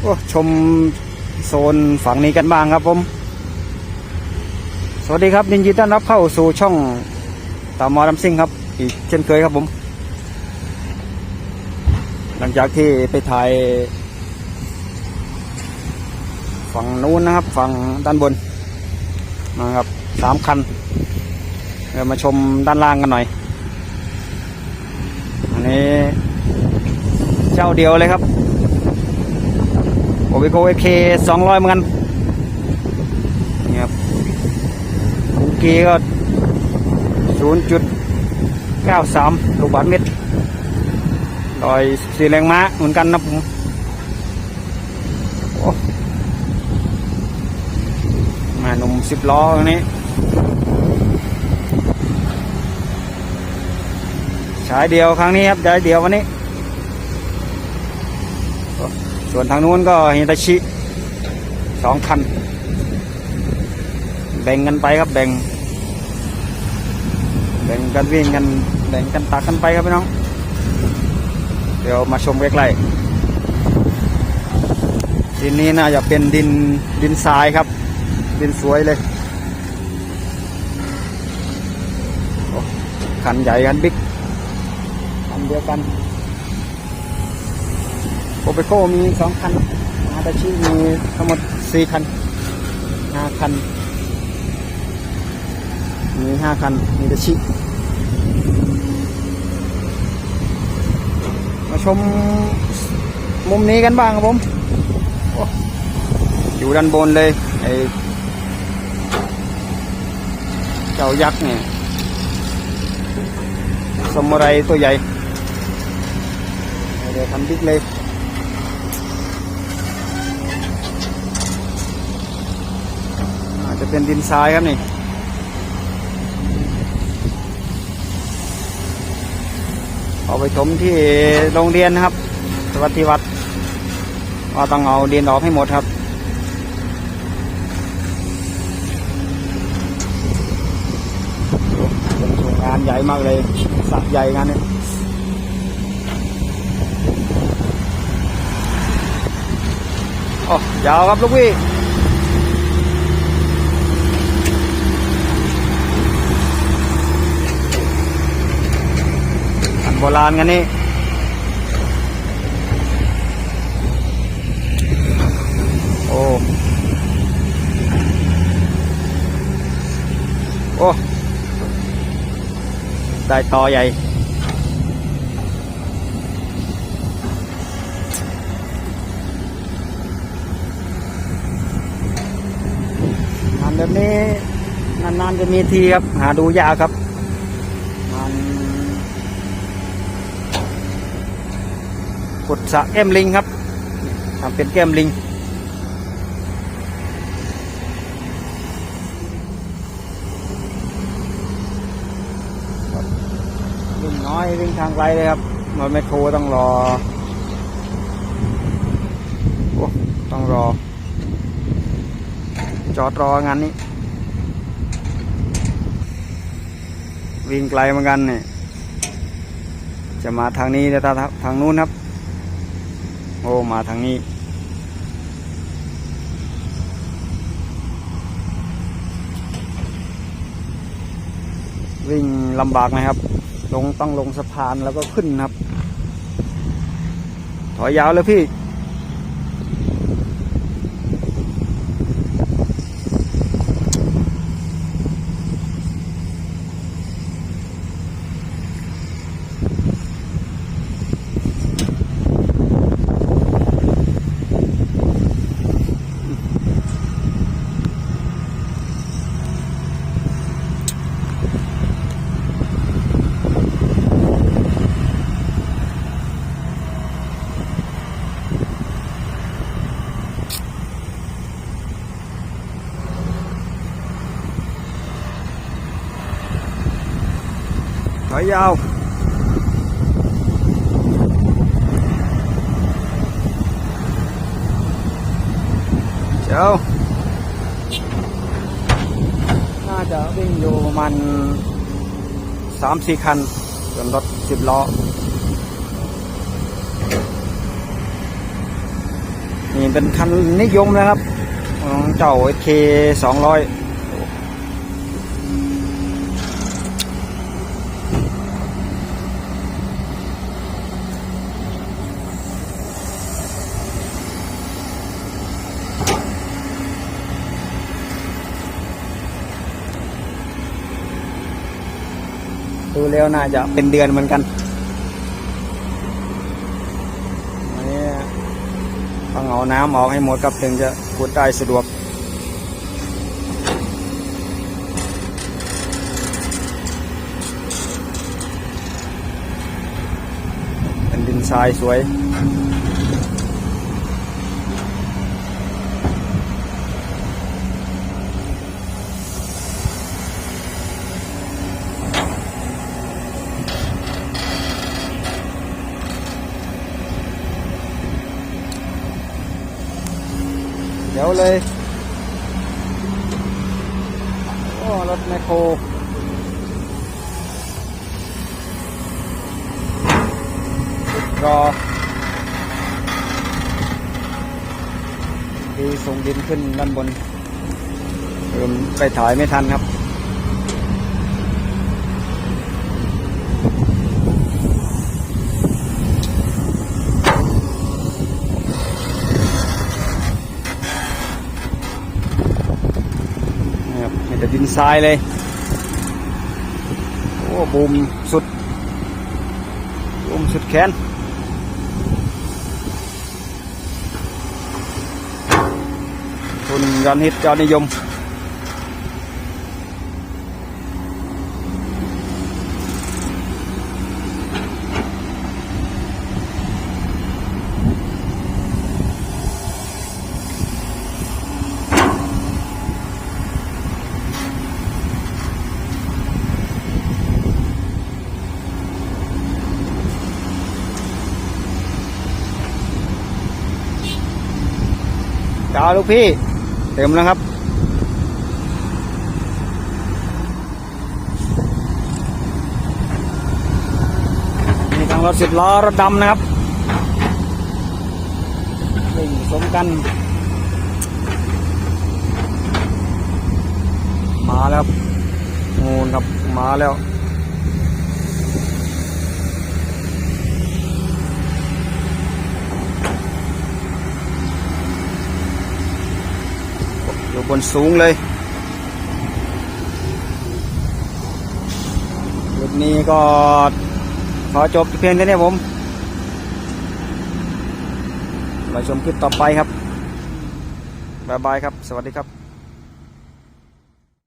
โอ้ชมโซนฝั่งนี้กันบ้างครับผม สวัสดีครับยินดีต้อนรับเข้าสู่ช่องตามอดำซิ่งครับ อีกเช่นเคยครับผม หลังจากที่ไปถ่ายฝั่งนู้นนะครับ ฝั่งด้านบนนะครับสามคันเรามาชมด้านล่างกันหน่อย อันนี้เจ้าเดียวเลยครับ โอวิโกเอเคสองร้อยเหมือนกันนี่ครับคูกีก็ศูนย์จุดเก้าสามลูกบาทเมตรลอยสี่แรงม้าเหมือนกันนะผมมาหนุ่มสิบล้ออันนี้ ฉายเดียวครั้งนี้ครับฉายเดียววันนี้ ส่วนทางนู้นก็ฮิตาชิสองคัน แบ่งกันไปครับแบ่ง แบ่งกันวิ่งกัน แบ่งกันตักกันไปครับพี่น้อง เดี๋ยวมาชมใกล้ๆดินนี้น่าจะเป็นดินดินทรายครับ ดินสวยเลยคันใหญ่คันบิ๊กคันเดียวกัน โอเปโก้มีสองคันอาตาชิมีทั้งหมดสี่คันห้าคัน มีห้าคัน มีตาชิ มาชมมุมนี้กันบ้างครับผมโอ้อยู่ด้านบนเลยไอเจ้ายักษ์เนี่ยสมุไรตัวใหญ่เดี๋ยวทำบิ๊กเลย อาจจะ เป็นดินทรายครับนี่ เอาไปถมที่โรงเรียนนะครับ สวัสดิวัดว่าต้องเอาดินออกให้หมดครับงานใหญ่มากเลยสระใหญ่งานนี้โอ้ยาวครับลูกพี่ โบราณกันนี่โอ้โอ้ได้ต่อใหญ่งานแบบนี้นานๆจะมีทีครับ หาดูยากครับมัน ขุดสะแก้มลิงครับทำเป็นแก้มลิง วิ่งน้อยวิ่งทางไกลเลยครับมันไม่โทรต้องรอโอ้ต้องรอ จอดรองานนี้ วิ่งไกลเหมือนกันเนี่ยจะมาทางนี้แต่ทางทางนู้นครับ อ้มาทางนี้ วิ่งลำบากนะครับ ลงต้องลงสะพานแล้วก็ขึ้นครับ ถอยยาวเลยพี่ อยยาวเจ้าน่าจะวิ่งอยู่ประมาณสามสี่คันส่วนรถสิบล้อ นี่เป็นคันนิยมนะครับ ของเจ้าเคสองร้อย ดูแล้วน่าจะเป็นเดือนเหมือนกันนี่ต้องเอาน้ำออกให้หมดครับถึงจะขุดได้สะดวกเป็นดินทรายสวย เลยโอ้รถแมคโครรอดีส่งดินขึ้นด้านบนผมไปถ่ายไม่ทันครับ นี่ครับมี แต่ดินทรายเลย โอ้บูมสุดบูมสุดแขนทุนยอนฮิตยอดนิยม จ้าลูกพี่ เต็มแล้วครับนี่ทางรถสิบล้อรถดำนะครับวิ่งสมกัน มาแล้วงูครับ มาแล้ว อยู่บนสูงเลยคลิปนี้ก็ขอจบเพียงแค่นี้ผมมาชมคลิปต่อไปครับ บ๊ายบายครับ สวัสดีครับ